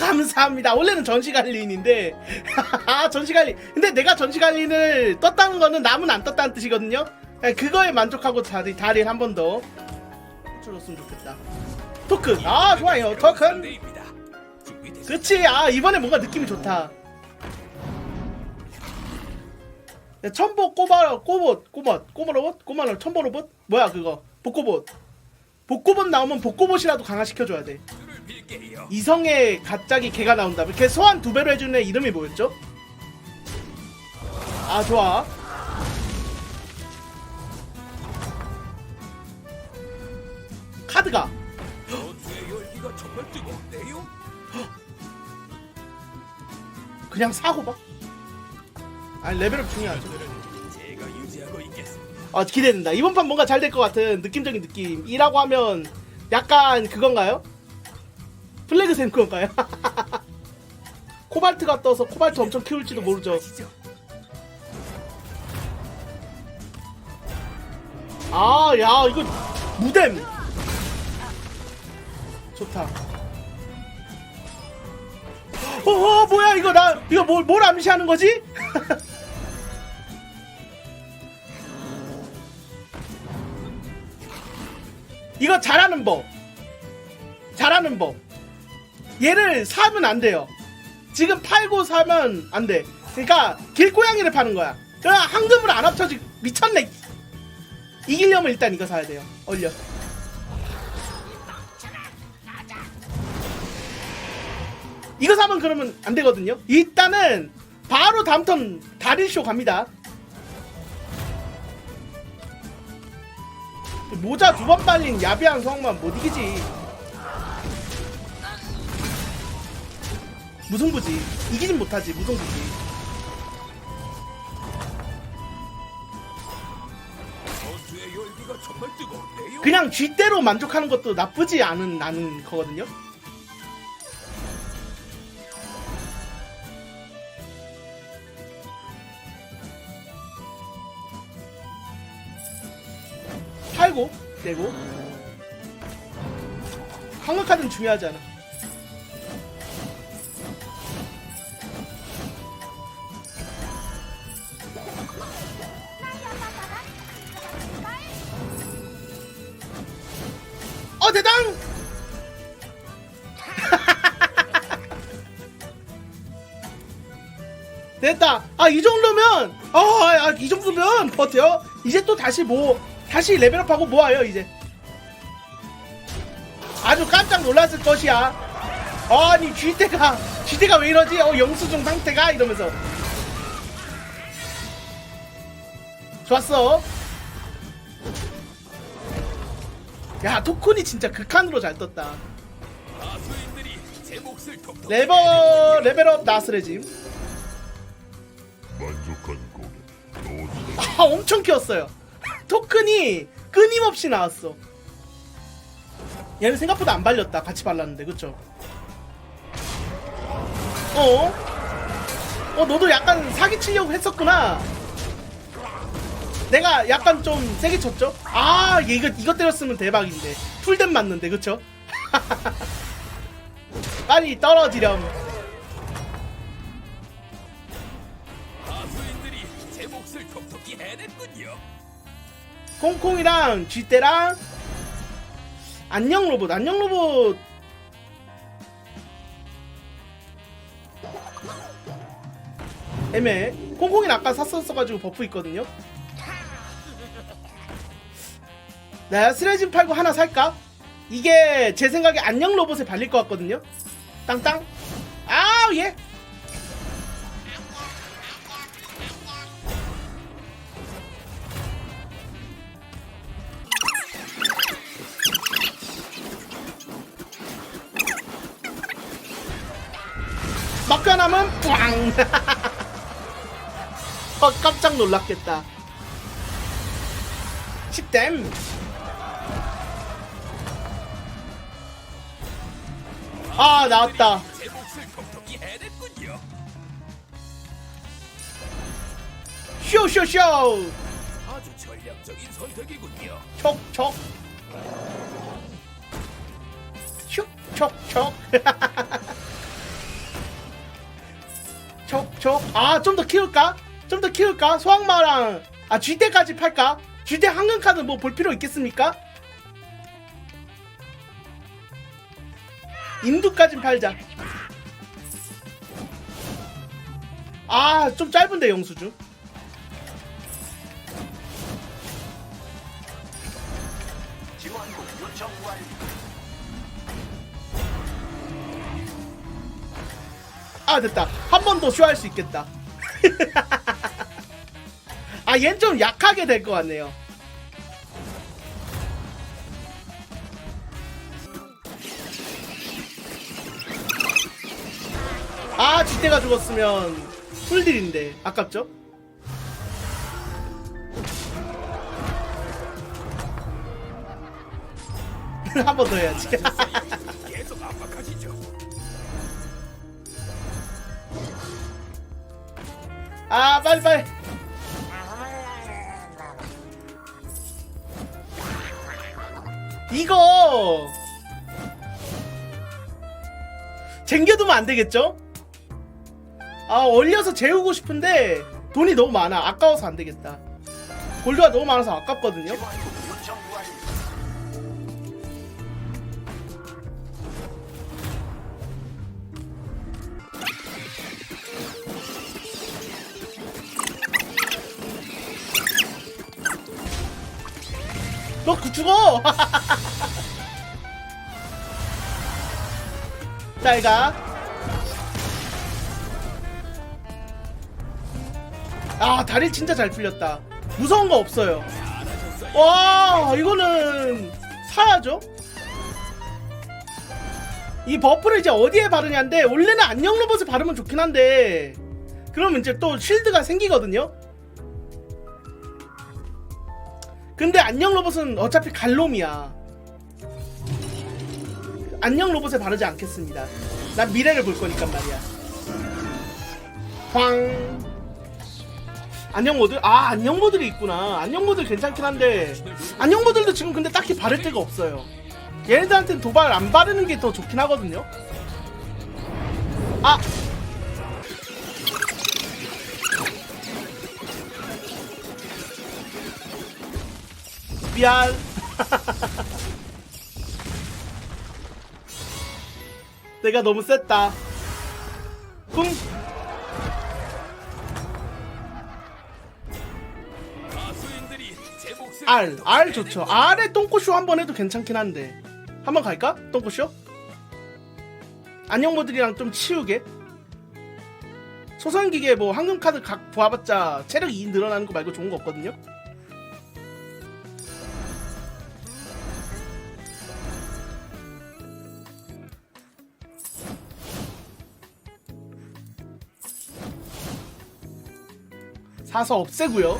감사합니다. 원래는 전시갈린인데 아 전시갈린. 근데 내가 전시갈린을 떴다는 거는 남은 안 떴다는 뜻이거든요. 예, 그거에 만족하고 다리 다리를 한 번 더 줄었으면 좋겠다. 토큰. 아 좋아요. 토큰. 그치. 아 이번에 뭔가 느낌이 좋다. 야, 첨보 꼬마 꼬봇 꼬봇 꼬마 로봇 꼬마로 첨보 로봇 뭐야 그거 복고봇 복고봇 나오면 복고봇이라도 강화시켜줘야 돼. 이성의 갑자기 개가 나온다면 걔 소환 두 배로 해주는 애 이름이 뭐였죠? 아 좋아 카드가. 그냥 사고 봐 아니 레벨업 중요하죠. 아 기대된다 이번 판 뭔가 잘 될 것 같은 느낌적인 느낌이라고 하면 약간 그건가요? 플래그 샘크인가요? 코발트가 떠서 코발트 엄청 키울지도 모르죠. 아, 야, 이거 무댐. 좋다. 어, 어, 뭐야 이거 나 이거 뭘, 뭘 암시하는 거지? 이거 잘하는 법. 잘하는 법. 얘를 사면 안 돼요. 지금 팔고 사면 안 돼. 그러니까 길고양이를 파는 거야. 그럼 황금을 안 합쳐지 미쳤네. 이기려면 일단 이거 사야 돼요. 얼려. 이거 사면 그러면 안 되거든요. 일단은 바로 다음 턴 다릴쇼 갑니다. 모자 두 번 빨린 야비한 성만 못 이기지. 무승부지. 이기진 못하지. 무승부지. 전투의 열기가 정말 뜨겁네요. 그냥 쥐대로 만족하는 것도 나쁘지 않은 나는 거거든요. 팔고 내고 카드는 중요하지 않아. 이 정도면 아이 정도면 버텨. 이제 또 다시 뭐 다시 레벨업하고 모아요 이제. 아주 깜짝 놀랐을 것이야. 아니 쥐대가 쥐대가 왜 이러지? 어 영수증 상태가 이러면서. 좋았어. 야 토큰이 진짜 극한으로 잘 떴다. 레버 레벨업 나스레짐. 아 엄청 키웠어요. 토큰이 끊임없이 나왔어. 얘는 생각보다 안 발렸다. 같이 발랐는데 그쵸? 어? 어 너도 약간 사기 치려고 했었구나. 내가 약간 좀 세게 쳤죠? 아얘 이거 이거 때렸으면 대박인데 풀댐 맞는데 그쵸? 빨리 떨어지렴. 콩콩이랑 쥐떼랑 안녕 로봇 안녕 로봇. 애매해. 콩콩이는 아까 샀었어가지고 버프 있거든요. 나 스레진 팔고 하나 살까? 이게 제 생각에 안녕 로봇에 발릴 것 같거든요. 땅땅. 아우 예 막간하면 뿌앙 어 깜짝 놀랐겠다. 10댐. 아 나왔다. 제 몫을 톡톡히 해냈군요. 쇼쇼쇼. 아주 전략적인 선택이군요. 촉촉. 슉촉촉 저, 아, 좀 더 키울까? 좀 더 키울까? 소황마랑, 아, 쥐대까지 팔까? 쥐대 황금카드 뭐 볼 필요 있겠습니까? 인두까진 팔자. 아, 좀 짧은데, 영수증. 아, 됐다. 한 번 더 쇼할 수 있겠다. 아, 얜 좀 약하게 될 것 같네요. 아, 쥐대가 죽었으면 풀딜인데 아깝죠? 한 번 더 해야지. 계속 압박하시죠. 아, 빨리 빨리. 이거 쟁겨두면 안 되겠죠? 아, 얼려서 재우고 싶은데 돈이 너무 많아. 아까워서 안 되겠다. 골드가 너무 많아서 아깝거든요. 그 죽어! 잘 가. 아, 다리 진짜 잘 풀렸다. 무서운 거 없어요. 와, 이거는 사야죠? 이 버프를 이제 어디에 바르냐인데, 원래는 안녕 로봇을 바르면 좋긴 한데, 그러면 이제 또 쉴드가 생기거든요? 근데 안녕 로봇은 어차피 갈놈이야. 안녕 로봇에 바르지 않겠습니다. 난 미래를 볼 거니까 말이야. 황. 안녕 모드? 아, 안녕 모드이 있구나. 안녕 모드 괜찮긴 한데, 안녕 모드도 지금 근데 딱히 바를 데가 없어요. 얘네들한테는 도발 안 바르는 게 더 좋긴 하거든요. 아! 미안. 내가 너무 셌다. R, 톡톡히 R 좋죠. R에 똥꼬쇼 한 번 해도 괜찮긴 한데. 한번 갈까? 똥꼬쇼? 안녕 모들이랑 좀 치우게. 소선기계 뭐 황금카드 각 보아봤자 체력 2 늘어나는 거 말고 좋은 거 없거든요. 사서 없애고요.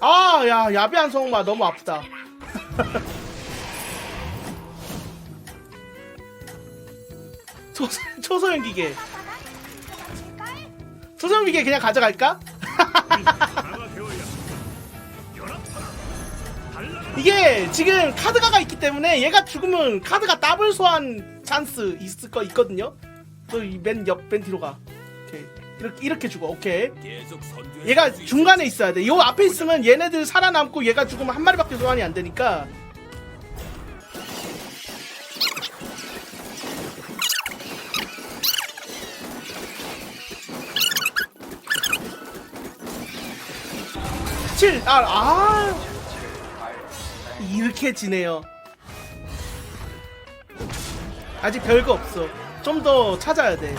아, 야, 야비한 성마 너무 아프다. 초소, 초소형 기계. 초소형 기계 그냥 가져갈까? 이게 지금 카드가가 있기 때문에 얘가 죽으면 카드가 더블 소환 찬스 있을 거 있거든요. 또맨옆 벤티로가 오케이 이렇게 이렇게 죽어 오케이. 얘가 중간에 있어야 돼. 요 앞에 있으면 얘네들 살아남고 얘가 죽으면 한 마리밖에 소환이 안 되니까. 칠, 아, 아, 이렇게 지네요. 아직 별거 없어. 좀 더 찾아야 돼.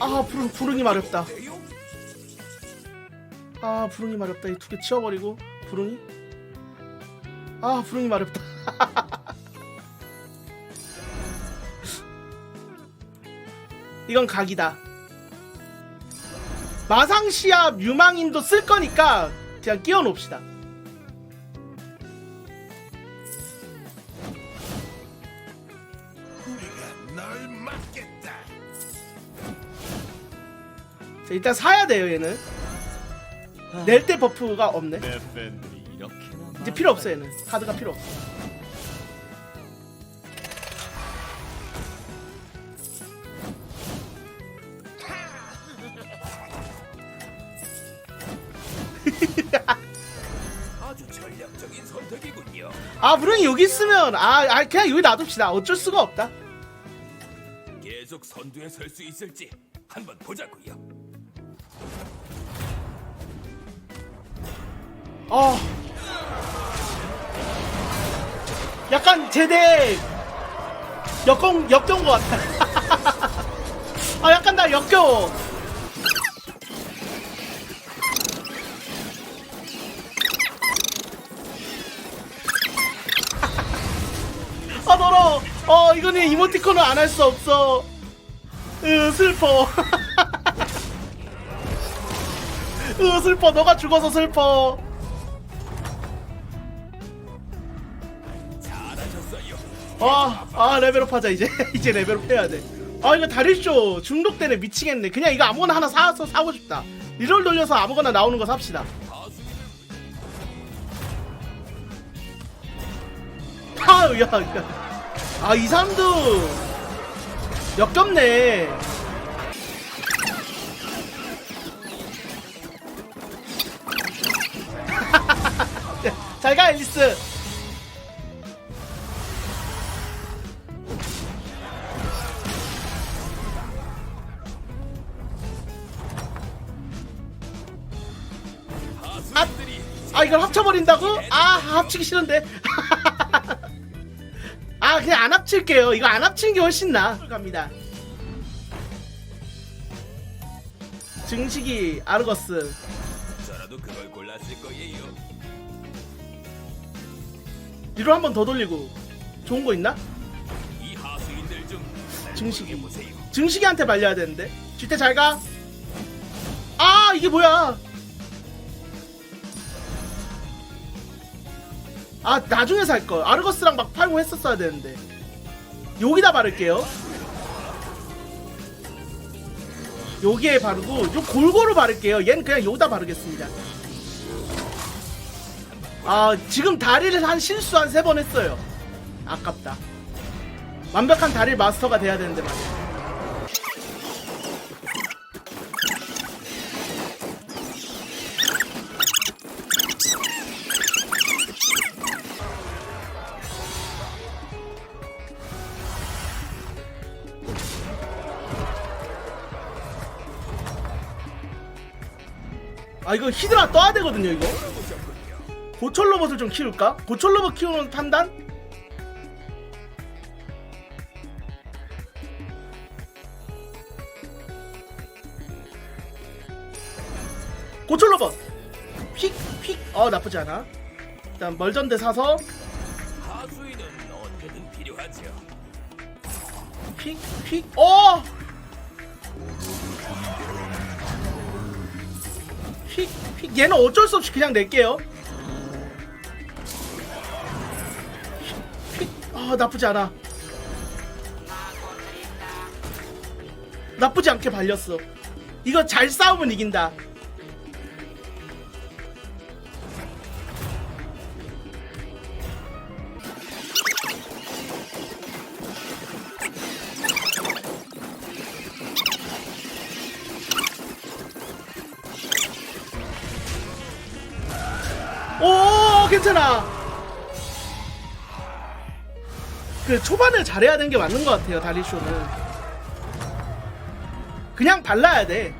아, 부릉, 부릉이 마렵다. 아 부릉이 마렵다 이 두 개 치워버리고 부릉이 아 부릉이 마렵다 이건 각이다 마상시합 유망인도 쓸 거니까 그냥 끼워 놓읍시다 자, 일단 사야 돼요 얘는. 낼 때 버프가 없네. 내 팬들이 이렇게나 이제 필요 없어 얘는. 카드가 필요 없어. 아주 전략적인 선택이군요. 아 무릉이 여기 있으면 아, 아 그냥 여기 놔둡시다. 어쩔 수가 없다. 계속 선두에 설 수 있을지 한번 보자고요. 어. 약간 제대 역경 역겨운 것 같아. 아 약간 나 역겨워. 아 더러 어 이거는 이모티콘을 안 할 수 없어. 으 슬퍼 으 슬퍼 너가 죽어서 슬퍼. 아, 아 레벨업 하자 이제 이제 레벨업 해야 돼. 아 이거 다리쇼 중독되네 미치겠네. 그냥 이거 아무거나 하나 사서 사고 싶다. 리롤 돌려서 아무거나 나오는 거 삽시다. 다수인을 아, 야, 야. 아, 이 사람도 역겹네. 잘 가, 앨리스. 다수인들이 아 이걸 합쳐버린다고? 아 합치기 싫은데 아 그냥 안 합칠게요 이거 안 합치는 게 훨씬 나아 갑니다 증식이 아르거스 저라도 그걸 골랐을 거예요. 뒤로 한 번 더 돌리고 좋은 거 있나? 이 하수인들 중 증식이. 증식이한테 말려야 되는데. 쥐때 잘가. 아 이게 뭐야? 아 나중에 살걸. 아르거스랑 막 팔고 했었어야 되는데. 여기다 바를게요. 여기에 바르고 요 골고루 바를게요. 얘는 그냥 여기다 바르겠습니다 아 지금 다리를 한 실수 한 세 번 했어요. 아깝다. 완벽한 다리 마스터가 돼야 되는데 말이야. 아 이거 히드라 떠야 되거든요 이거 고철 로봇을 좀 키울까? 고철 로봇 키우는 판단? 고철 로봇 휙휙어 나쁘지 않아 일단 멀전대 사서 하수인은 언제든 필요하죠. 픽 픽 어! 픽 픽 얘는 어쩔 수 없이 그냥 낼게요. 아 나쁘지 않아. 나쁘지 않게 발렸어. 이거 잘 싸우면 이긴다. 오 괜찮아 그 초반을 잘해야 되는 게 맞는 것 같아요 다리쇼는. 그냥 발라야 돼.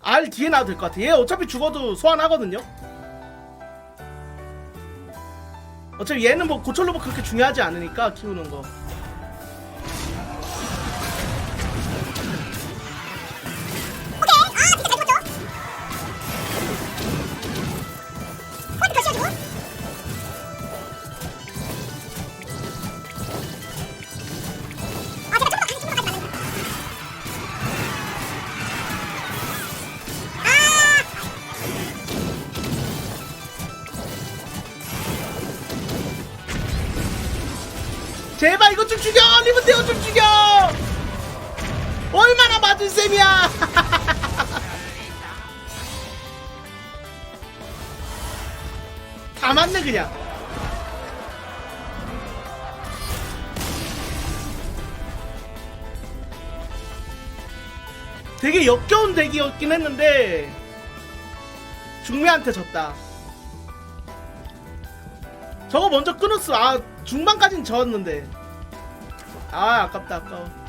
R 뒤에 놔도 될 것 같아. 얘 어차피 죽어도 소환하거든요. 어차피 얘는 뭐 고철로 뭐 그렇게 중요하지 않으니까 키우는 거 제발 이것 좀 죽여! 리브테어 좀 죽여! 얼마나 맞은 셈이야! 다 맞네 그냥. 되게 역겨운 덱이었긴 했는데 중매한테 졌다. 저거 먼저 끊었어. 아 중반까진 졌는데. 아 아깝다 아까워